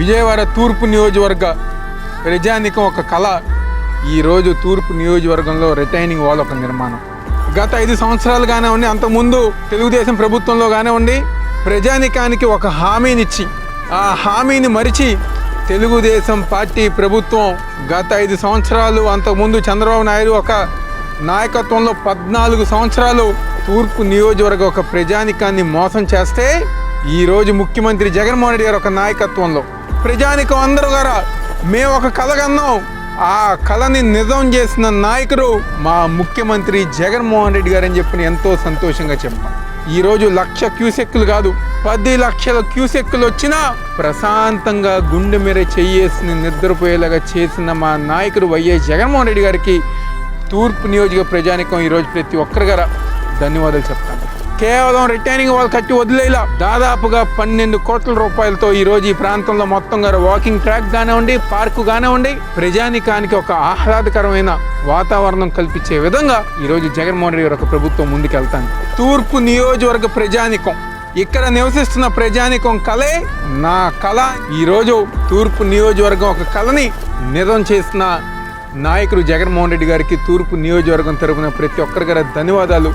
విజయవాడ తూర్పు నియోజకవర్గ ప్రజానికం ఒక కళ. ఈరోజు తూర్పు నియోజకవర్గంలో రిటైనింగ్ వాల్ ఒక నిర్మాణం. గత ఐదు సంవత్సరాలు కానివ్వండి అంతకుముందు తెలుగుదేశం ప్రభుత్వంలో కానివ్వండి ప్రజానికానికి ఒక హామీనిచ్చి ఆ హామీని మరిచి తెలుగుదేశం పార్టీ ప్రభుత్వం గత ఐదు సంవత్సరాలు అంతకుముందు చంద్రబాబు నాయుడు ఒక నాయకత్వంలో పద్నాలుగు సంవత్సరాలు తూర్పు నియోజకవర్గ ఒక ప్రజానికాన్ని మోసం చేస్తే ఈరోజు ముఖ్యమంత్రి జగన్మోహన్ రెడ్డి గారు ఒక నాయకత్వంలో ప్రజానికం అందరూ గారా మేము ఒక కళ కన్నాం. ఆ కళని నిజం చేసిన నాయకుడు మా ముఖ్యమంత్రి జగన్మోహన్ రెడ్డి గారు అని ఎంతో సంతోషంగా చెప్పాం. ఈరోజు లక్ష క్యూసెక్కులు కాదు పది లక్షల క్యూసెక్కులు వచ్చినా ప్రశాంతంగా గుండె మీద చెయ్యేసి నిద్రపోయేలాగా చేసిన మా నాయకుడు వైఎస్ జగన్మోహన్ రెడ్డి గారికి తూర్పు నియోజక ప్రజానికం ఈరోజు ప్రతి ఒక్కరి గారా ధన్యవాదాలు చెప్తాను. కేవలం రిటైనింగ్ వాళ్ళు కట్టి వదిలేలా. దాదాపుగా పన్నెండు కోట్ల రూపాయలతో ఈ రోజు ఈ ప్రాంతంలో మొత్తం గారు వాకింగ్ ట్రాక్ కానివ్వండి పార్కు కానివ్వండి ప్రజానికానికి ఒక ఆహ్లాదకరమైన వాతావరణం కల్పించే విధంగా ఈరోజు జగన్మోహన్ రెడ్డి గారు ఒక ప్రభుత్వం ముందుకెళ్తాను తూర్పు నియోజకవర్గ ప్రజానికం. ఇక్కడ నివసిస్తున్న ప్రజానికం కలే నా కళ. ఈరోజు తూర్పు నియోజకవర్గం ఒక కళని నిజం చేసిన నాయకుడు జగన్మోహన్ రెడ్డి గారికి తూర్పు నియోజకవర్గం తరపున ప్రతి ఒక్కరి గారి ధన్యవాదాలు.